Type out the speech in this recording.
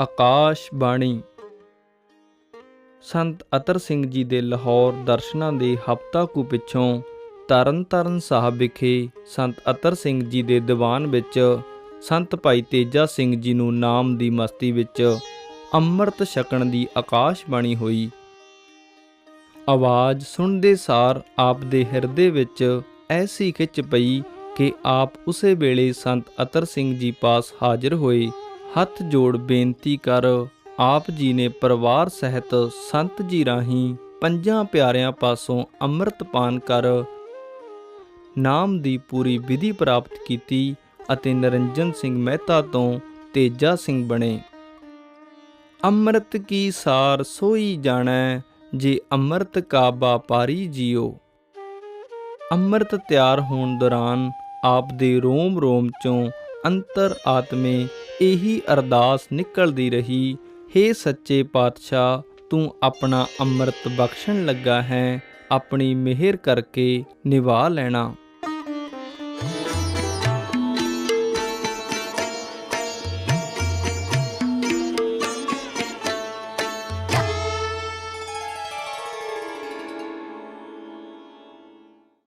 ਆਕਾਸ਼ ਬਾਣੀ। ਸੰਤ ਅਤਰ ਸਿੰਘ ਜੀ ਦੇ ਲਾਹੌਰ ਦਰਸ਼ਨਾਂ ਦੇ ਹਫ਼ਤਾ ਕੁ ਪਿੱਛੋਂ ਤਰਨਤਾਰਨ ਸਾਹਿਬ ਵਿਖੇ ਸੰਤ ਅਤਰ ਸਿੰਘ ਜੀ ਦੇ ਦੀਵਾਨ ਵਿੱਚ ਸੰਤ ਭਾਈ ਤੇਜਾ ਸਿੰਘ ਜੀ ਨੂੰ ਨਾਮ ਦੀ ਮਸਤੀ ਵਿੱਚ ਅੰਮ੍ਰਿਤ ਛਕਣ ਦੀ ਆਕਾਸ਼ ਬਾਣੀ ਹੋਈ। ਆਵਾਜ਼ ਸੁਣਦੇ ਸਾਰ ਆਪ ਦੇ ਹਿਰਦੇ ਵਿੱਚ ਐਸੀ ਖਿੱਚ ਪਈ ਕਿ ਆਪ ਉਸੇ ਵੇਲੇ ਸੰਤ ਅਤਰ ਸਿੰਘ ਜੀ ਪਾਸ ਹਾਜ਼ਰ ਹੋਏ ਹੱਥ ਜੋੜ ਬੇਨਤੀ ਕਰ, ਆਪ ਜੀ ਨੇ ਪਰਿਵਾਰ ਸਹਿਤ ਸੰਤ ਜੀ ਰਾਹੀਂ ਪੰਜਾਂ ਪਿਆਰਿਆਂ ਪਾਸੋਂ ਅੰਮ੍ਰਿਤ ਪਾਨ ਕਰ, ਨਾਮ ਦੀ ਪੂਰੀ ਵਿਧੀ ਪ੍ਰਾਪਤ ਕੀਤੀ ਅਤੇ ਨਰਿੰਜਨ ਸਿੰਘ ਮਹਿਤਾ ਤੋਂ ਤੇਜਾ ਸਿੰਘ ਬਣੇ। ਅੰਮ੍ਰਿਤ ਕੀ ਸਾਰ ਸੋਈ ਜਾਣੈ, ਜੇ ਅੰਮ੍ਰਿਤ ਕਾ ਬਾਪਾਰੀ ਜੀਓ। ਅੰਮ੍ਰਿਤ ਤਿਆਰ ਹੋਣ ਦੌਰਾਨ ਆਪ ਦੇ ਰੋਮ ਰੋਮ ਚੋਂ ਅੰਤਰ ਆਤਮੇ ਇਹੀ ਅਰਦਾਸ ਨਿਕਲਦੀ ਰਹੀ हे ਸੱਚੇ ਪਾਤਸ਼ਾਹ, ਤੂੰ ਆਪਣਾ ਅੰਮ੍ਰਿਤ ਬਖਸ਼ਣ ਲੱਗਾ ਹੈ, ਆਪਣੀ ਮਿਹਰ ਕਰਕੇ ਨਿਭਾ ਲੈਣਾ।